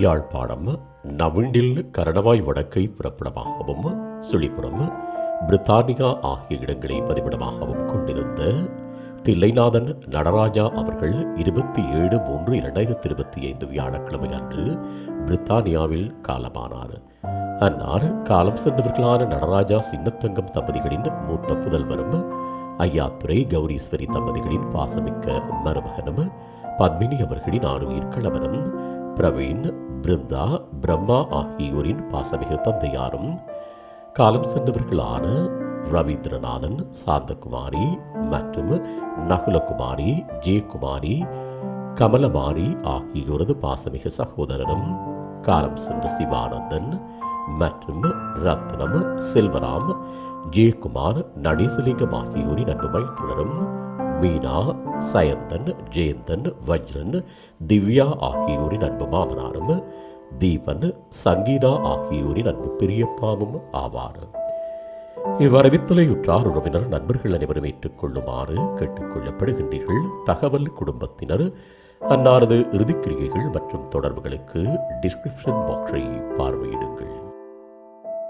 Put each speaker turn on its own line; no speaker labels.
யாழ்ப்பாணம் நவிண்டில் கரணவாய் வடக்கை புறப்படமாகவும் சுழிபுரம் பிரித்தானியா ஆகிய இடங்களை பதிவிடமாகவும் கொண்டிருந்த தில்லைநாதன் நடராஜா அவர்கள் இருபத்தி ஏழு மூன்று இரண்டாயிரத்தி இருபத்தி ஐந்து வியாழக்கிழமை அன்று பிரித்தானியாவில் காலமானார். அன்னார் காலம் சென்றவர்களான நடராஜா சின்னத்தங்கம் தம்பதிகளின் மூத்த புதல்வரும் ஐயாத்துரை கௌரீஸ்வரி தம்பதிகளின் பாசமிக்க மருமகனும் பத்மினி அவர்களின் ஆறுயிர் கணவனும் பிரவீன் பிருந்தா பிரம்மா ஆகியோரின் பாசமிகு தந்தையாரும் காலம் சென்றவர்களான ரவீந்திரநாதன் சாந்தகுமாரி மற்றும் நகுலகுமாரி ஜெயக்குமாரி கமலமாரி ஆகியோரது பாசமிகு சகோதரரும் காலம் சென்ற சிவானந்தன் மற்றும் ரத்னம் செல்வராம் ஜெயக்குமார் நடேசலிங்கம் ஆகியோரின் அன்புமை தொடரும் மீனா சயந்தன் ஜெயந்தன் வஜ்ரன் திவ்யா ஆகியோரின் அன்பு மாமனாரும் தீபன் சங்கீதா ஆகியோரின் அன்பு பெரியப்பாவும் ஆவார். இவ்வரவித்தலையுற்றார் உறவினர் நண்பர்கள் அனைவரும் ஏற்றுக்கொள்ளுமாறு கேட்டுக்கொள்ளப்படுகின்றீர்கள். தகவல் குடும்பத்தினர் அன்னாரது இறுதிக்கிரியைகள் மற்றும் தொடர்புகளுக்கு டிஸ்கிரிப்ஷன் பாக்ஸை பார்வையிடுங்கள்.